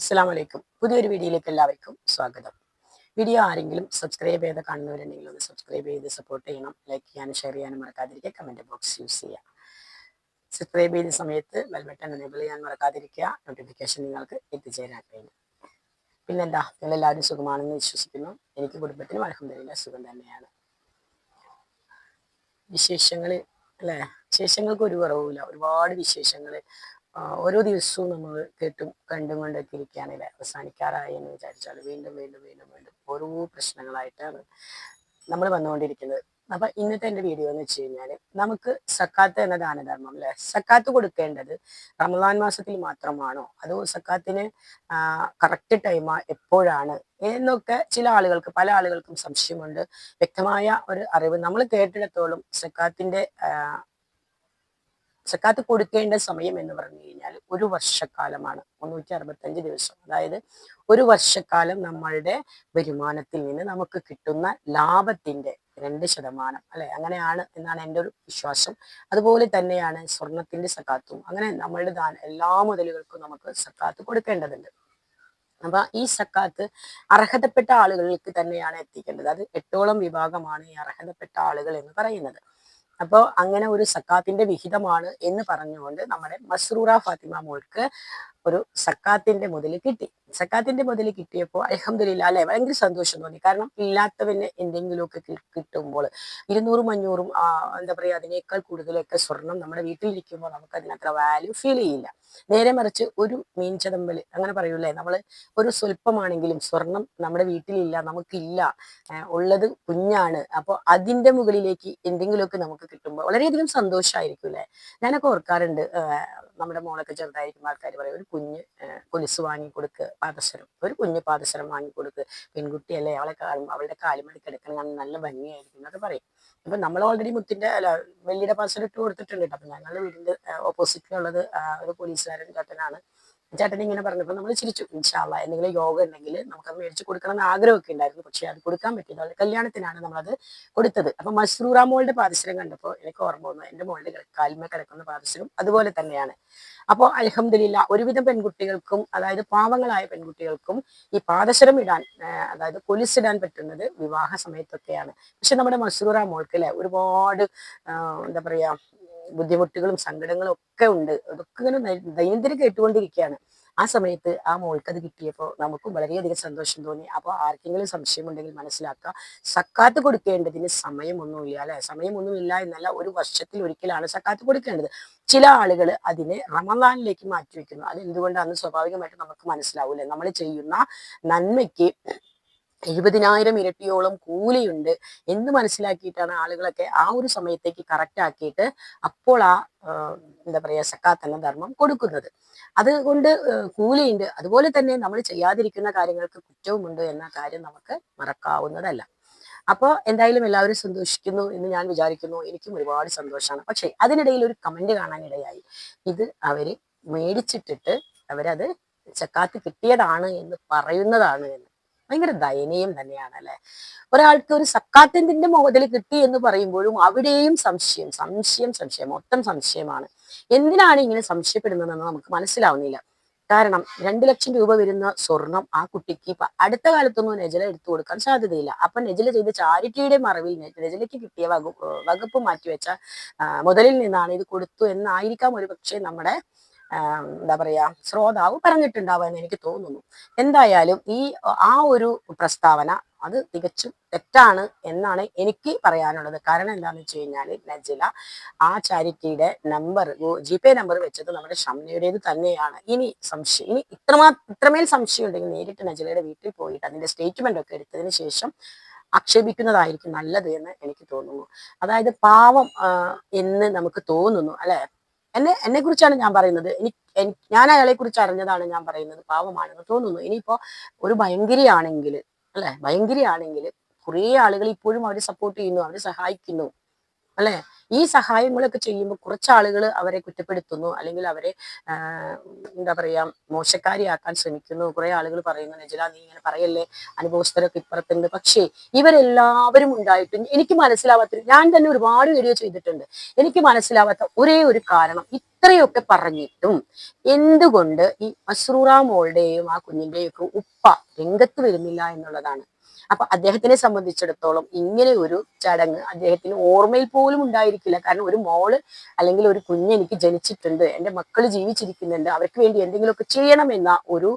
അസ്സാം വലൈക്കും പുതിയൊരു വീഡിയോയിലേക്ക് എല്ലാവർക്കും സ്വാഗതം. വീഡിയോ ആരെങ്കിലും സബ്സ്ക്രൈബ് ചെയ്ത് കാണുന്നവരുണ്ടെങ്കിൽ ഒന്ന് സബ്സ്ക്രൈബ് ചെയ്ത് സപ്പോർട്ട് ചെയ്യണം. ലൈക്ക് ചെയ്യാനും ഷെയർ ചെയ്യാനും മറക്കാതിരിക്കുക. കമന്റ് ബോക്സ് യൂസ് ചെയ്യുക സബ്സ്ക്രൈബ് ചെയ്ത സമയത്ത് ബെൽ ബട്ടൺ എനേബിൾ ചെയ്യാൻ മറക്കാതിരിക്കുക. നോട്ടിഫിക്കേഷൻ നിങ്ങൾക്ക് എത്തിച്ചേരാൻ കഴിയും. പിന്നെന്താ? നിങ്ങളെല്ലാവരും സുഖമാണെന്ന് വിശ്വസിക്കുന്നു. എനിക്ക് കുടുംബത്തിനും അലഹമില്ല സുഖം തന്നെയാണ്. വിശേഷങ്ങൾ അല്ലേ? വിശേഷങ്ങൾക്ക് ഒരു കുറവുമില്ല. ഒരുപാട് വിശേഷങ്ങൾ ഓരോ ദിവസവും നമ്മൾ കേട്ടും കണ്ടും കൊണ്ടൊക്കെ ഇരിക്കുകയാണെങ്കിൽ അവസാനിക്കാറായി എന്ന് വിചാരിച്ചാൽ വീണ്ടും വീണ്ടും വീണ്ടും വീണ്ടും ഓരോ പ്രശ്നങ്ങളായിട്ടാണ് നമ്മൾ വന്നുകൊണ്ടിരിക്കുന്നത്. അപ്പൊ ഇന്നത്തെ എന്റെ വീഡിയോ എന്ന് വെച്ച് കഴിഞ്ഞാൽ നമുക്ക് സക്കാത്ത് എന്ന ദാനധർമ്മം അല്ലെ? സക്കാത്ത് കൊടുക്കേണ്ടത് റമദാൻ മാസത്തിൽ മാത്രമാണോ? അതോ സക്കാത്തിന് കറക്റ്റ് ടൈമാ എപ്പോഴാണ്? എന്നൊക്കെ ചില ആളുകൾക്ക് പല ആളുകൾക്കും സംശയമുണ്ട്. വ്യക്തമായ ഒരു അറിവ് നമ്മൾ കേട്ടിടത്തോളം സക്കാത്തിന്റെ സക്കാത്ത് കൊടുക്കേണ്ട സമയം എന്ന് പറഞ്ഞു കഴിഞ്ഞാൽ ഒരു വർഷക്കാലമാണ്. മുന്നൂറ്റി അറുപത്തഞ്ച് ദിവസം. അതായത് ഒരു വർഷക്കാലം നമ്മളുടെ വരുമാനത്തിൽ നിന്ന് നമുക്ക് കിട്ടുന്ന ലാഭത്തിന്റെ രണ്ട് ശതമാനം. അല്ലെ? അങ്ങനെയാണ് എന്നാണ് എന്റെ ഒരു വിശ്വാസം. അതുപോലെ തന്നെയാണ് സ്വർണത്തിന്റെ സക്കാത്തും. അങ്ങനെ നമ്മളുടെ ദാന എല്ലാ മുതലുകൾക്കും നമുക്ക് സക്കാത്ത് കൊടുക്കേണ്ടതുണ്ട്. അപ്പൊ ഈ സക്കാത്ത് അർഹതപ്പെട്ട ആളുകൾക്ക് തന്നെയാണ് എത്തിക്കേണ്ടത്. അത് എട്ടോളം വിഭാഗമാണ് ഈ അർഹതപ്പെട്ട ആളുകൾ എന്ന് പറയുന്നത്. അപ്പോൾ അങ്ങനെ ഒരു സക്കാത്തിന്റെ വിഹിതമാണ് എന്ന് പറഞ്ഞുകൊണ്ട് നമ്മുടെ മസ്റൂറ ഫാത്തിമ മോൾക്ക് ഒരു സക്കാത്തിന്റെ മുതൽ കിട്ടി. സക്കാത്തിന്റെ മുതൽ കിട്ടിയപ്പോൾ അലഹമില്ല അല്ലെ? ഭയങ്കര സന്തോഷം തോന്നി. കാരണം ഇല്ലാത്തവന് എന്തെങ്കിലുമൊക്കെ കിട്ടുമ്പോൾ ഇരുന്നൂറും അഞ്ഞൂറും എന്താ പറയുക അതിനേക്കാൾ കൂടുതലൊക്കെ സ്വർണം നമ്മുടെ വീട്ടിലിരിക്കുമ്പോൾ നമുക്ക് അതിനത്ര വാല്യൂ ഫീൽ ചെയ്യില്ല. നേരെ മറിച്ച് ഒരു മീൻ അങ്ങനെ പറയൂലേ? നമ്മൾ ഒരു സ്വല്പമാണെങ്കിലും സ്വർണം നമ്മുടെ വീട്ടിലില്ല നമുക്കില്ല ഉള്ളത് കുഞ്ഞാണ് അപ്പോൾ അതിന്റെ മുകളിലേക്ക് എന്തെങ്കിലുമൊക്കെ നമുക്ക് കിട്ടുമ്പോൾ വളരെയധികം സന്തോഷമായിരിക്കും അല്ലേ? ഞാനൊക്കെ ഓർക്കാറുണ്ട് നമ്മുടെ മോളൊക്കെ ചെറുതായിരിക്കുന്ന ആൾക്കാർ പറയും ഒരു കുഞ്ഞ് കൊലുസ് വാങ്ങി കൊടുക്കുക പാദസരം. ഒരു കുഞ്ഞ് പാദസരം വാങ്ങി കൊടുക്കുക പെൺകുട്ടിയല്ലേ അവളെ കാണുമ്പോൾ അവളുടെ കാലുമടി കിടക്കണം നല്ല ഭംഗിയായിരിക്കും എന്നൊക്കെ പറയും. അപ്പൊ നമ്മൾ ഓൾറെഡി മുത്തിന്റെ അല്ല വെള്ളിയുടെ പാദസരം ഇട്ട് കൊടുത്തിട്ടുണ്ട്. കേട്ടോ അപ്പൊ ഞങ്ങളുടെ വീടിന്റെ ഓപ്പോസിറ്റിലുള്ളത് ഒരു പോലീസുകാരൻ ചേട്ടനാണ്. ചേട്ടൻ ഇങ്ങനെ പറഞ്ഞപ്പോൾ നമ്മൾ ചിരിച്ചു. ഇൻഷാല്ല എന്തെങ്കിലും യോഗ ഉണ്ടെങ്കിൽ നമുക്കത് മേടിച്ച് കൊടുക്കണം എന്ന് ആഗ്രഹമൊക്കെ ഉണ്ടായിരുന്നു. പക്ഷേ അത് കൊടുക്കാൻ പറ്റിയില്ല. അവളുടെ കല്യാണത്തിനാണ് നമ്മളത് കൊടുത്തത്. അപ്പൊ മസ്റൂറ മോളുടെ പാദസരം കണ്ടപ്പോൾ എനിക്ക് ഓർമ്മ വന്നു. എന്റെ മോളുടെ കാൽമ കിടക്കുന്ന പാദസരം അതുപോലെ തന്നെയാണ്. അപ്പോൾ അലഹമില്ല ഒരുവിധം പെൺകുട്ടികൾക്കും അതായത് പാവങ്ങളായ പെൺകുട്ടികൾക്കും ഈ പാദസരം ഇടാൻ അതായത് പൊലിസിടാൻ പറ്റുന്നത് വിവാഹ സമയത്തൊക്കെയാണ്. പക്ഷെ നമ്മുടെ മസ്റൂറ മോൾക്ക് അല്ലെ ഒരുപാട് എന്താ പറയാ ബുദ്ധിമുട്ടുകളും സങ്കടങ്ങളും ഒക്കെ ഉണ്ട്. അതൊക്കെ ഇങ്ങനെ ദൈനംദിനം കേട്ടുകൊണ്ടിരിക്കുകയാണ്. ആ സമയത്ത് ആ മോൾക്ക് അത് കിട്ടിയപ്പോൾ നമുക്കും വളരെയധികം സന്തോഷം തോന്നി. അപ്പോൾ ആർക്കെങ്കിലും സംശയമുണ്ടെങ്കിൽ മനസ്സിലാക്കുക. സക്കാത്ത് കൊടുക്കേണ്ടതിന് സമയമൊന്നുമില്ല അല്ലെ? സമയമൊന്നുമില്ല എന്നല്ല ഒരു വർഷത്തിൽ ഒരിക്കലാണ് സക്കാത്ത് കൊടുക്കേണ്ടത്. ചില ആളുകൾ അതിനെ റമദാനിലേക്ക് മാറ്റിവെക്കുന്നു. അത് എന്തുകൊണ്ടാണെന്ന് സ്വാഭാവികമായിട്ട് നമുക്ക് മനസ്സിലാവൂലേ നമ്മൾ ചെയ്യുന്ന നന്മയ്ക്ക് എഴുപതിനായിരം ഇരട്ടിയോളം കൂലിയുണ്ട് എന്ന് മനസ്സിലാക്കിയിട്ടാണ് ആളുകളൊക്കെ ആ ഒരു സമയത്തേക്ക് കറക്റ്റ് ആക്കിയിട്ട് അപ്പോൾ ആ എന്താ പറയുക സക്കാത്ത് എന്ന ധർമ്മം കൊടുക്കുന്നത്. അതുകൊണ്ട് കൂലിയുണ്ട്. അതുപോലെ തന്നെ നമ്മൾ ചെയ്യാതിരിക്കുന്ന കാര്യങ്ങൾക്ക് കുറ്റവുമുണ്ട് എന്ന കാര്യം നമുക്ക് മറക്കാവുന്നതല്ല. അപ്പോൾ എന്തായാലും എല്ലാവരും സന്തോഷിക്കുന്നു എന്ന് ഞാൻ വിചാരിക്കുന്നു. എനിക്കും ഒരുപാട് സന്തോഷമാണ്. പക്ഷേ അതിനിടയിൽ ഒരു കമന്റ് കാണാനിടയായി. ഇത് അവർ മേടിച്ചിട്ടിട്ട് അവരത് ചക്കാത്ത് കിട്ടിയതാണ് എന്ന് പറയുന്നതാണ് എന്ന്. ഭയങ്കര ദയനീയം തന്നെയാണ് അല്ലെ ഒരാൾക്ക് ഒരു സക്കാത്തിന്റെ മുതൽ കിട്ടി എന്ന് പറയുമ്പോഴും അവിടെയും സംശയം സംശയം സംശയം മൊത്തം സംശയമാണ്. എന്തിനാണ് ഇങ്ങനെ സംശയപ്പെടുന്നതെന്ന് നമുക്ക് മനസ്സിലാവുന്നില്ല. കാരണം രണ്ടു ലക്ഷം രൂപ വരുന്ന സ്വർണം ആ കുട്ടിക്ക് അടുത്ത കാലത്തൊന്നും നെജല എടുത്തു കൊടുക്കാൻ സാധ്യതയില്ല. അപ്പൊ നെജല ചെയ്ത ചാരിറ്റിയുടെ മറവിൽ നെജലയ്ക്ക് കിട്ടിയ വകുപ്പ് വകുപ്പ് മാറ്റിവെച്ച മുതലിൽ നിന്നാണ് ഇത് കൊടുത്തു എന്നായിരിക്കാം ഒരു പക്ഷേ നമ്മുടെ എന്താ പറയാ ശ്രോതാവ് പറഞ്ഞിട്ടുണ്ടാവുക എന്ന് എനിക്ക് തോന്നുന്നു. എന്തായാലും ഈ ആ ഒരു പ്രസ്താവന അത് തികച്ചും തെറ്റാണ് എന്നാണ് എനിക്ക് പറയാനുള്ളത്. കാരണം എന്താണെന്ന് വെച്ച് കഴിഞ്ഞാൽ നജില ആ ചാരിറ്റിയുടെ നമ്പർ ജി പേ നമ്പർ വെച്ചത് നമ്മുടെ ഷംനയുടേത് തന്നെയാണ്. ഇനി സംശയം ഇനി ഇത്രമാ ഇത്രമേൽ സംശയം ഉണ്ടെങ്കിൽ നേരിട്ട് നജിലയുടെ വീട്ടിൽ പോയിട്ട് അതിന്റെ സ്റ്റേറ്റ്മെന്റ് ഒക്കെ എടുത്തതിന് ശേഷം ആക്ഷേപിക്കുന്നതായിരിക്കും നല്ലത് എന്ന് എനിക്ക് തോന്നുന്നു. അതായത് പാവം എന്ന് നമുക്ക് തോന്നുന്നു അല്ലെ? എന്നെ എന്നെ കുറിച്ചാണ് ഞാൻ പറയുന്നത്. എനിക്ക് ഞാൻ അയാളെ കുറിച്ച് അറിഞ്ഞതാണ് ഞാൻ പറയുന്നത്. പാവമാണെന്ന് തോന്നുന്നു. ഇനിയിപ്പോ ഒരു ഭയങ്കരിയാണെങ്കിൽ അല്ലെ? ഭയങ്കരിയാണെങ്കിൽ കുറേ ആളുകൾ ഇപ്പോഴും അവരെ സപ്പോർട്ട് ചെയ്യുന്നു അവരെ സഹായിക്കുന്നു അല്ലെ? ഈ സഹായങ്ങളൊക്കെ ചെയ്യുമ്പോൾ കുറച്ച് ആളുകൾ അവരെ കുറ്റപ്പെടുത്തുന്നു അല്ലെങ്കിൽ അവരെ എന്താ പറയാ മോശക്കാരിയാക്കാൻ ശ്രമിക്കുന്നു. കുറെ ആളുകൾ പറയുന്നു നജല നീ ഇങ്ങനെ പറയല്ലേ? അനുഭവസ്ഥരൊക്കെ ഇപ്പുറത്തുണ്ട്. പക്ഷേ ഇവരെല്ലാവരും ഉണ്ടായിട്ടും എനിക്ക് മനസ്സിലാവാത്ത ഞാൻ തന്നെ ഒരുപാട് വീഡിയോ ചെയ്തിട്ടുണ്ട്. എനിക്ക് മനസ്സിലാവാത്ത ഒരേ ഒരു കാരണം ഇത്രയൊക്കെ പറഞ്ഞിട്ടും എന്തുകൊണ്ട് ഈ മസ്രൂറ മോളുടെയും ആ കുഞ്ഞിന്റെയും ഒക്കെ ഉപ്പ രംഗത്ത് വരുന്നില്ല എന്നുള്ളതാണ്. അപ്പൊ അദ്ദേഹത്തിനെ സംബന്ധിച്ചിടത്തോളം ഇങ്ങനെ ഒരു ചടങ്ങ് അദ്ദേഹത്തിന് ഓർമ്മയിൽ പോലും ഉണ്ടായിരിക്കില്ല. കാരണം ഒരു മോൾ അല്ലെങ്കിൽ ഒരു കുഞ്ഞ് എനിക്ക് ജനിച്ചിട്ടുണ്ട് എന്റെ മക്കൾ ജീവിച്ചിരിക്കുന്നുണ്ട് അവർക്ക് വേണ്ടി എന്തെങ്കിലുമൊക്കെ ചെയ്യണമെന്ന ഒരു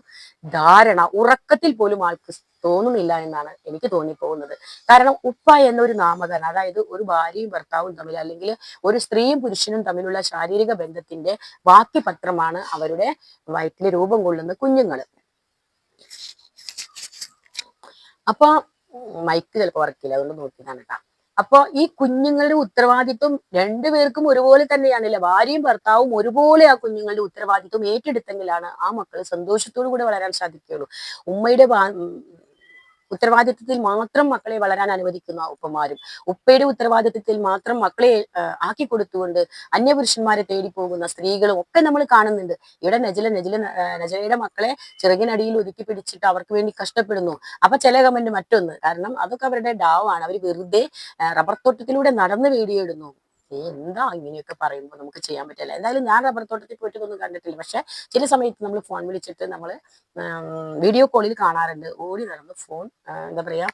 ധാരണ ഉറക്കത്തിൽ പോലും ആൾക്ക് തോന്നുന്നില്ല എന്നാണ് എനിക്ക് തോന്നിപ്പോകുന്നത്. കാരണം ഉപ്പ എന്നൊരു നാമകരണം അതായത് ഒരു ഭാര്യയും ഭർത്താവും തമ്മിൽ അല്ലെങ്കിൽ ഒരു സ്ത്രീയും പുരുഷനും തമ്മിലുള്ള ശാരീരിക ബന്ധത്തിന്റെ ബാക്കി പത്രമാണ് അവരുടെ വയറ്റിൽ രൂപം കൊള്ളുന്ന കുഞ്ഞുങ്ങൾ അപ്പൊ മൈക്ക് ചിലപ്പോൾ വർക്കില്ല അതുകൊണ്ട് നോക്കിയതാണ് കേട്ടോ. അപ്പൊ ഈ കുഞ്ഞുങ്ങളുടെ ഉത്തരവാദിത്വം രണ്ടുപേർക്കും ഒരുപോലെ തന്നെയാണല്ലേ? ഭാര്യയും ഭർത്താവും ഒരുപോലെ ആ കുഞ്ഞുങ്ങളുടെ ഉത്തരവാദിത്വം ഏറ്റെടുത്തെങ്കിലാണ് ആ മക്കൾ സന്തോഷത്തോടു കൂടി വളരാൻ സാധിക്കുകയുള്ളൂ. ഉമ്മയുടെ ഉത്തരവാദിത്വത്തിൽ മാത്രം മക്കളെ വളരാൻ അനുവദിക്കുന്ന ഉപ്പമാരും. ഉപ്പയുടെ ഉത്തരവാദിത്വത്തിൽ മാത്രം മക്കളെ ആക്കി കൊടുത്തുകൊണ്ട് അന്യപുരുഷന്മാരെ തേടി പോകുന്ന സ്ത്രീകളും ഒക്കെ നമ്മൾ കാണുന്നുണ്ട്. ഇവിടെ നജല നജല നജലയുടെ മക്കളെ ചെറുകിനടിയിൽ ഒതുക്കി പിടിച്ചിട്ട് അവർക്ക് വേണ്ടി കഷ്ടപ്പെടുന്നു. അപ്പൊ ചില കമന്റ് മറ്റൊന്ന്. കാരണം അതൊക്കെ അവരുടെ ഡാവാണ്. അവർ വെറുതെ റബ്ബർ തോട്ടത്തിലൂടെ നടന്ന് വീഡിയോ ഇടുന്നു എന്താ ഇങ്ങനെയൊക്കെ പറയുമ്പോൾ നമുക്ക് ചെയ്യാൻ പറ്റില്ല. എന്തായാലും ഞാൻ റബ്ബർ തോട്ടത്തിൽ പോയിട്ട് ഒന്നും കണ്ടിട്ടില്ല. പക്ഷെ ചില സമയത്ത് നമ്മൾ ഫോൺ വിളിച്ചിട്ട് നമ്മൾ വീഡിയോ കോളിൽ കാണാറുണ്ട്. ഓടി നടന്ന് ഫോൺ എന്താ പറയാ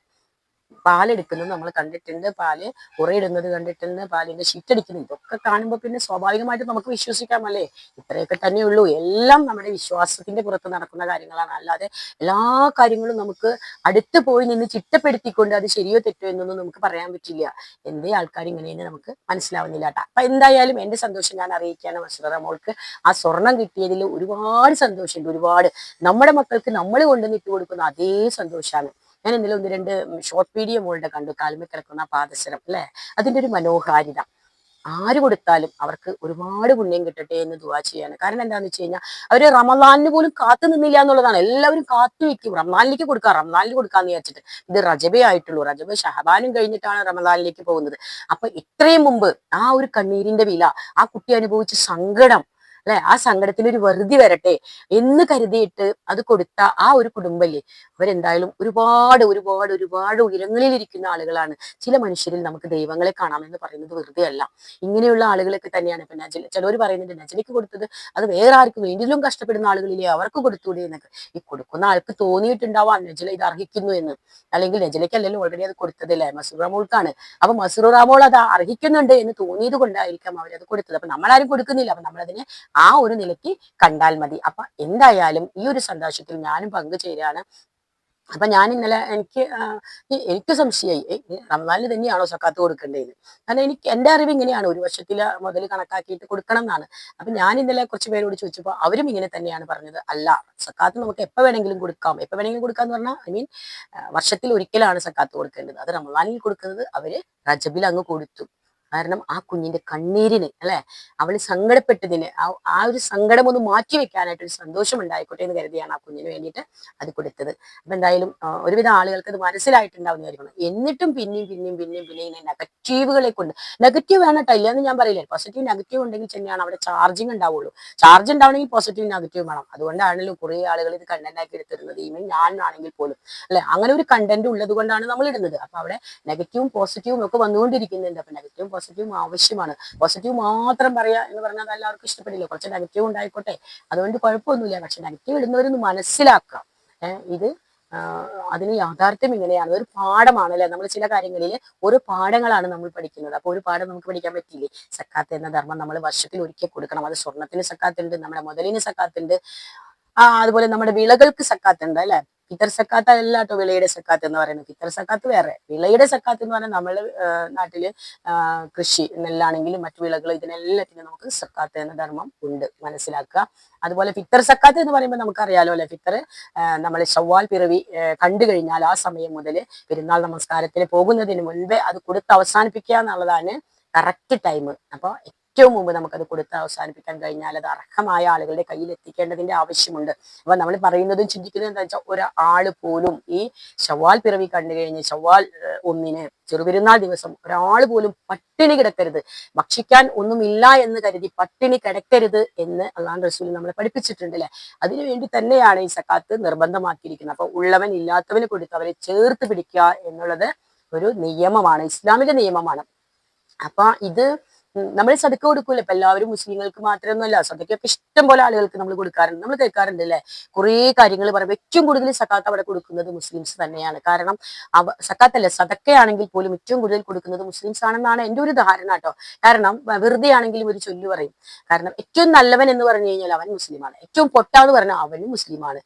പാലെടുക്കുന്നത് നമ്മൾ കണ്ടിട്ടുണ്ട്. പാൽ ഉറയിടുന്നത് കണ്ടിട്ടുണ്ട്. പാലിന്റെ ഷീറ്റടിക്കുന്നത് ഇതൊക്കെ കാണുമ്പോൾ പിന്നെ സ്വാഭാവികമായിട്ട് നമുക്ക് വിശ്വസിക്കാമല്ലേ ഇത്രയൊക്കെ തന്നെയുള്ളൂ എല്ലാം നമ്മുടെ വിശ്വാസത്തിന്റെ പുറത്ത് നടക്കുന്ന കാര്യങ്ങളാണ്. അല്ലാതെ എല്ലാ കാര്യങ്ങളും നമുക്ക് അടുത്ത് പോയി നിന്ന് ചിട്ടപ്പെടുത്തിക്കൊണ്ട് അത് ശരിയോ തെറ്റോ എന്നൊന്നും നമുക്ക് പറയാൻ പറ്റില്ല. എന്തേ ആൾക്കാർ ഇങ്ങനെയെന്ന് നമുക്ക് മനസ്സിലാവുന്നില്ല കേട്ടോ. അപ്പൊ എന്തായാലും എന്റെ സന്തോഷം ഞാൻ അറിയിക്കാണ് മോൾക്ക് ആ സ്വർണം കിട്ടിയതിൽ ഒരുപാട് സന്തോഷമുണ്ട്. ഒരുപാട് നമ്മുടെ മക്കൾക്ക് നമ്മൾ കൊണ്ടുവന്ന് ഇട്ട് കൊടുക്കുന്ന അതേ സന്തോഷമാണ് ഞാൻ ഇന്നലെ ഒന്ന് രണ്ട് ഷോർട്ട് വീഡിയോ മോളുടെ കണ്ടു. കാൽമ കിടക്കുന്ന പാദസരം അല്ലെ? അതിന്റെ ഒരു മനോഹാരിത. ആര് കൊടുത്താലും അവർക്ക് ഒരുപാട് പുണ്യം കിട്ടട്ടെ എന്ന് ദുവാ ചെയ്യാണ്. കാരണം എന്താന്ന് വെച്ച് കഴിഞ്ഞാൽ അവർ റമദാനിന് പോലും കാത്തു നിന്നില്ല എന്നുള്ളതാണ്. എല്ലാവരും കാത്തു വെക്കും. റമദാനിലേക്ക് കൊടുക്കാം റമദാനിൽ കൊടുക്കാന്ന് വിചാരിച്ചിട്ട്. ഇത് റജബേ ആയിട്ടുള്ളൂ. റജബ് ഷഹബാനും കഴിഞ്ഞിട്ടാണ് റമദാനിലേക്ക് പോകുന്നത്. അപ്പൊ ഇത്രയും മുമ്പ് ആ ഒരു കണ്ണീരിന്റെ വില ആ കുട്ടി അനുഭവിച്ച സങ്കടം അല്ലെ? ആ സങ്കടത്തിൽ ഒരു വെറുതി വരട്ടെ എന്ന് കരുതിയിട്ട് അത് കൊടുത്ത ആ ഒരു കുടുംബല്ലേ. അവരെന്തായാലും ഒരുപാട് ഒരുപാട് ഒരുപാട് ഉയരങ്ങളിൽ ഇരിക്കുന്ന ആളുകളാണ്. ചില മനുഷ്യരിൽ നമുക്ക് ദൈവങ്ങളെ കാണാമെന്ന് പറയുന്നത് വെറുതെ അല്ല ഇങ്ങനെയുള്ള ആളുകളൊക്കെ തന്നെയാണ് ഇപ്പൊ നജല ചിലവർ പറയുന്നുണ്ട് നജലയ്ക്ക് കൊടുത്തത് അത് വേറെ ആർക്കും വേണ്ടിയിലും കഷ്ടപ്പെടുന്ന ആളുകളില്ലേ അവർക്ക് കൊടുത്തൂടെ എന്നൊക്കെ. ഈ കൊടുക്കുന്ന ആൾക്ക് തോന്നിയിട്ടുണ്ടാവാം നജല ഇത് അർഹിക്കുന്നു എന്ന്. അല്ലെങ്കിൽ നജലയ്ക്കല്ലല്ലോ ഓൾറെഡി അത് കൊടുത്തതല്ലേ മസുറാമോൾക്കാണ് അപ്പൊ മസുറാമോൾ റാമോൾ അത് അർഹിക്കുന്നുണ്ട് എന്ന് തോന്നിയത് കൊണ്ടായിരിക്കാം അവരത് കൊടുത്തത്. അപ്പൊ നമ്മളാരും കൊടുക്കുന്നില്ല. അപ്പൊ നമ്മളതിനെ ആ ഒരു നിലയ്ക്ക് കണ്ടാൽ മതി. അപ്പൊ എന്തായാലും ഈ ഒരു സന്തോഷത്തിൽ ഞാനും പങ്കുചേരാണ്. അപ്പൊ ഞാൻ ഇന്നലെ എനിക്ക് എനിക്ക് സംശയമായി റംസാനിൽ തന്നെയാണോ സക്കാത്ത് കൊടുക്കേണ്ടത് കാരണം എനിക്ക് എന്റെ അറിവ് ഇങ്ങനെയാണ്. ഒരു വർഷത്തിൽ മുതൽ കണക്കാക്കിയിട്ട് കൊടുക്കണം എന്നാണ്. അപ്പൊ ഞാൻ ഇന്നലെ കുറച്ച് പേരോട് ചോദിച്ചപ്പോൾ അവരും ഇങ്ങനെ തന്നെയാണ് പറഞ്ഞത്. അല്ല സക്കാത്ത് നമുക്ക് എപ്പോ വേണമെങ്കിലും കൊടുക്കാം. എപ്പോ വേണമെങ്കിലും കൊടുക്കാന്ന് പറഞ്ഞാൽ ഐ മീൻ വർഷത്തിൽ ഒരിക്കലാണ് സക്കാത്ത് കൊടുക്കേണ്ടത്. അത് റമദാനിൽ കൊടുക്കുന്നത് അവർ റജബിൽ അങ്ങ് കൊടുത്തു. കാരണം ആ കുഞ്ഞിന്റെ കണ്ണീരിന് അല്ലെ? അവൾ സങ്കടപ്പെട്ടതിന് ആ ഒരു സങ്കടം ഒന്ന് മാറ്റി വെക്കാനായിട്ട് ഒരു സന്തോഷം ഉണ്ടായിക്കോട്ടെ എന്ന് കരുതിയാണ് ആ കുഞ്ഞിന് വേണ്ടിയിട്ട് അത് കൊടുത്തത്. അപ്പൊ എന്തായാലും ഒരുവിധ ആളുകൾക്ക് അത് മനസ്സിലായിട്ടുണ്ടാവുന്ന കാര്യമാണ്. എന്നിട്ടും പിന്നെയും പിന്നെയും പിന്നെയും പിന്നെയും നെഗറ്റീവുകളെ കൊണ്ട് നെഗറ്റീവ് വേണം കേട്ടോ ഇല്ലെന്ന് ഞാൻ പറയില്ല. പോസിറ്റീവ് നെഗറ്റീവ് ഉണ്ടെങ്കിൽ തന്നെയാണ് അവിടെ ചാർജിങ് ഉണ്ടാവുള്ളൂ. ചാർജ് ഉണ്ടാവണമെങ്കിൽ പോസിറ്റീവ് നെഗറ്റീവ് വേണം. അതുകൊണ്ടാണല്ലോ കുറെ ആളുകൾ ഇത് കണ്ടന്റാക്കി എടുത്തിരുന്നത്. ഈവൻ ഞാനാണെങ്കിൽ പോലും അല്ലെ? അങ്ങനെ ഒരു കണ്ടന്റ് ഉള്ളത് കൊണ്ടാണ് നമ്മൾ ഇടുന്നത്. അപ്പൊ അവിടെ നെഗറ്റീവും പോസിറ്റീവും ഒക്കെ വന്നുകൊണ്ടിരിക്കുന്നുണ്ട്. അപ്പൊ നെഗറ്റീവും പോസിറ്റീവും ആവശ്യമാണ്. പോസിറ്റീവ് മാത്രം പറയാ എന്ന് പറഞ്ഞാൽ അത് എല്ലാവർക്കും ഇഷ്ടപ്പെടില്ല. കുറച്ച് നെഗറ്റീവ് ഉണ്ടായിക്കോട്ടെ. അതുകൊണ്ട് കുഴപ്പമൊന്നുമില്ല. പക്ഷെ നെഗറ്റീവ് ഇടുന്നവരൊന്ന് മനസ്സിലാക്കാം. ഇത് അതിന് യാഥാർത്ഥ്യം ഇങ്ങനെയാണ്. ഒരു പാഠമാണല്ലേ? നമ്മൾ ചില കാര്യങ്ങളിൽ ഒരു പാഠങ്ങളാണ് നമ്മൾ പഠിക്കുന്നത്. അപ്പോൾ ഒരു പാഠം നമുക്ക് പഠിക്കാൻ പറ്റില്ലേ സക്കാത്ത് എന്ന ധർമ്മം നമ്മൾ വർഷത്തിൽ ഒരിക്കൽ കൊടുക്കണം. അത് സ്വർണത്തിന് സക്കാത്തുണ്ട് നമ്മുടെ മുതലിന് സക്കാത്തുണ്ട്. ആ അതുപോലെ നമ്മുടെ വിളകൾക്ക് സക്കാത്തുണ്ട് അല്ലെ? ഫിത്തർ സക്കാത്ത് അല്ല കേട്ടോ വിളയുടെ സക്കാത്ത് എന്ന് പറയുന്നത്. ഫിത്തർ സക്കാത്ത് വേറെ. വിളയുടെ സക്കാത്ത് എന്ന് പറഞ്ഞാൽ നമ്മുടെ നാട്ടിൽ കൃഷി നെല്ലാണെങ്കിലും മറ്റു വിളകൾ ഇതിനെല്ലാത്തിനും നമുക്ക് സക്കാത്ത് എന്ന ധർമ്മം ഉണ്ട്. മനസ്സിലാക്കുക. അതുപോലെ ഫിത്തർ സക്കാത്ത് എന്ന് പറയുമ്പോൾ നമുക്കറിയാലോ അല്ലെ ഫിത്തർ? നമ്മൾ ചവ്വാൽ പിറവി കണ്ടു കഴിഞ്ഞാൽ ആ സമയം മുതൽ പെരുന്നാൾ നമസ്കാരത്തിന് പോകുന്നതിന് മുൻപേ അത് കൊടുത്ത് അവസാനിപ്പിക്കുക എന്നുള്ളതാണ് കറക്റ്റ് ടൈം അപ്പോൾ ഏറ്റവും മുമ്പ് നമുക്കത് കൊടുത്ത് അവസാനിപ്പിക്കാൻ കഴിഞ്ഞാൽ അത് അർഹമായ ആളുകളുടെ കയ്യിൽ എത്തിക്കേണ്ടതിന്റെ ആവശ്യമുണ്ട്. അപ്പൊ നമ്മൾ പറയുന്നതും ചിന്തിക്കുന്നതും എന്താ വെച്ചാൽ ഒരാൾ പോലും ഈ ശവാൽ പിറവി കണ്ടു കഴിഞ്ഞ് ശവാൽ ഒന്നിന് ചെറുപെരുന്നാൾ ദിവസം ഒരാൾ പോലും പട്ടിണി കിടക്കരുത്. ഭക്ഷിക്കാൻ ഒന്നുമില്ല എന്ന് കരുതി പട്ടിണി കിടക്കരുത് എന്ന് അള്ളാഹു റസൂൽ നമ്മളെ പഠിപ്പിച്ചിട്ടുണ്ട് അല്ലെ അതിനു വേണ്ടി തന്നെയാണ് ഈ സക്കാത്ത് നിർബന്ധമാക്കിയിരിക്കുന്നത്. അപ്പൊ ഉള്ളവൻ ഇല്ലാത്തവന് കൊടുത്ത് അവരെ ചേർത്ത് പിടിക്കുക എന്നുള്ളത് ഒരു നിയമമാണ് ഇസ്ലാമിക നിയമമാണ്. അപ്പൊ ഇത് നമ്മൾ സദക്ക കൊടുക്കൂല. ഇപ്പൊ എല്ലാവരും മുസ്ലിങ്ങൾക്ക് മാത്രമൊന്നുമല്ല സദക്കൊക്കെ ഇഷ്ടം പോലെ ആളുകൾക്ക് നമ്മൾ കൊടുക്കാറുണ്ട്. നമ്മൾ കേൾക്കാറുണ്ട് അല്ലെ? കുറേ കാര്യങ്ങൾ പറയുമ്പോൾ ഏറ്റവും കൂടുതൽ സക്കാത്ത് അവിടെ കൊടുക്കുന്നത് മുസ്ലിംസ് തന്നെയാണ്. കാരണം അവ സക്കാത്തല്ല സദക്കയാണെങ്കിൽ പോലും ഏറ്റവും കൂടുതൽ കൊടുക്കുന്നത് മുസ്ലിംസ് ആണെന്നാണ് എന്റെ ഒരു ധാരണ കേട്ടോ. കാരണം വെറുതെ ആണെങ്കിലും ഒരു ചൊല്ലു പറയും. കാരണം ഏറ്റവും നല്ലവൻ എന്ന് പറഞ്ഞു കഴിഞ്ഞാൽ അവൻ മുസ്ലിമാണ്. ഏറ്റവും പൊട്ടാന്ന് പറഞ്ഞാൽ അവനും മുസ്ലിമാണ്.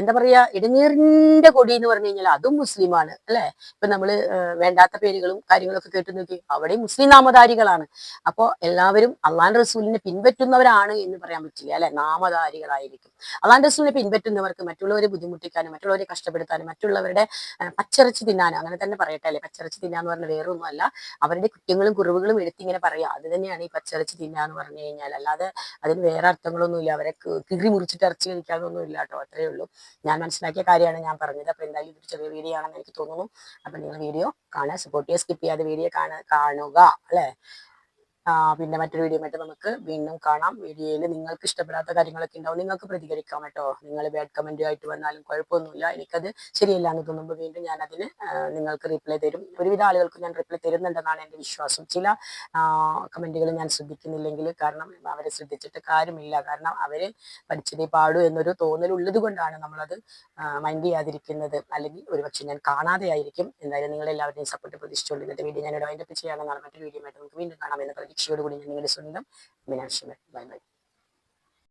എന്താ പറയാ? ഇടനീറിന്റെ കൊടി എന്ന് പറഞ്ഞു കഴിഞ്ഞാൽ അതും മുസ്ലിമാണ് അല്ലെ? ഇപ്പൊ നമ്മൾ വേണ്ടാത്ത പേരുകളും കാര്യങ്ങളൊക്കെ കേട്ടു നോക്കി അവിടെ മുസ്ലിം നാമധാരികളാണ്. അപ്പോ എല്ലാവരും അള്ളാൻ റസൂലിനെ പിൻപറ്റുന്നവരാണ് എന്ന് പറയാൻ പറ്റില്ല അല്ലെ? നാമധാരികളായിരിക്കും. അള്ളാൻ റസൂലിനെ പിൻപറ്റുന്നവർക്ക് മറ്റുള്ളവരെ ബുദ്ധിമുട്ടിക്കാനും മറ്റുള്ളവരെ കഷ്ടപ്പെടുത്താനും മറ്റുള്ളവരുടെ പച്ചിറച്ചി തിന്നാനും അങ്ങനെ തന്നെ പറയട്ടെ അല്ലെ? പച്ചിറച്ചി തിന്നാന്ന് പറഞ്ഞ വേറൊന്നുമല്ല. അവരുടെ കുറ്റങ്ങളും കുറവുകളും എടുത്തിങ്ങനെ പറയാം അത് തന്നെയാണ് ഈ പച്ചിറച്ചി തിന്നാന്ന് പറഞ്ഞു കഴിഞ്ഞാൽ. അല്ലാതെ അതിന് വേറെ അർത്ഥങ്ങളൊന്നുമില്ല. അവരെ കിഴി മുറിച്ചിട്ട് ഇറച്ചി കഴിക്കാനൊന്നും ഇല്ല കേട്ടോ. അത്രേ ഉള്ളൂ. ഞാൻ മനസ്സിലാക്കിയ കാര്യമാണ് ഞാൻ പറഞ്ഞത്. അപ്പൊ എന്തായാലും ഇതൊരു ചെറിയ വീഡിയോ ആണെന്ന് എനിക്ക് തോന്നുന്നു. അപ്പൊ നിങ്ങൾ വീഡിയോ കാണുക സപ്പോർട്ട് ചെയ്യുക സ്കിപ്പ് ചെയ്യാതെ വീഡിയോ കാണുക കാണുക അല്ലെ? പിന്നെ മറ്റൊരു വീഡിയോ ആയിട്ട് നമുക്ക് വീണ്ടും കാണാം. വീഡിയോയിൽ നിങ്ങൾക്ക് ഇഷ്ടപ്പെടാത്ത കാര്യങ്ങളൊക്കെ ഉണ്ടാവും നിങ്ങൾക്ക് പ്രതികരിക്കാം കേട്ടോ. നിങ്ങൾ ബാഡ് കമന്റ് ആയിട്ട് വന്നാലും കുഴപ്പമൊന്നുമില്ല. എനിക്കത് ശരിയല്ല എന്ന് തോന്നുമ്പോൾ വീണ്ടും ഞാൻ അതിന് നിങ്ങൾക്ക് റിപ്ലൈ തരും. ഒരുവിധ ആളുകൾക്ക് ഞാൻ റിപ്ലൈ തരുന്നുണ്ടെന്നാണ് എന്റെ വിശ്വാസം. ചില കമന്റുകൾ ഞാൻ ശ്രദ്ധിക്കുന്നില്ലെങ്കിൽ കാരണം അവരെ ശ്രദ്ധിച്ചിട്ട് കാര്യമില്ല. കാരണം അവർ പഠിച്ചതേ പാടൂ എന്നൊരു തോന്നൽ ഉള്ളത് കൊണ്ടാണ് നമ്മളത് മൈൻഡ് ചെയ്യാതിരിക്കുന്നത്. അല്ലെങ്കിൽ ഒരുപക്ഷെ ഞാൻ കാണാതെ ആയിരിക്കും. എന്തായാലും നിങ്ങൾ എല്ലാവരുടെയും സപ്പോർട്ട് പ്രതീക്ഷിച്ചുകൊണ്ട് ഇന്നത്തെ വീഡിയോ ഞാൻ വൈൻഡപ്പ് ചെയ്യാമെന്നാണ് മറ്റൊരു വീഡിയോ ആയിട്ട് നമുക്ക് വീണ്ടും കാണാം എന്ന പ്രതീക്ഷയോടുകൂടി ഞാൻ നിങ്ങളുടെ സ്വന്തം മീനാക്ഷി ബൈ ബൈ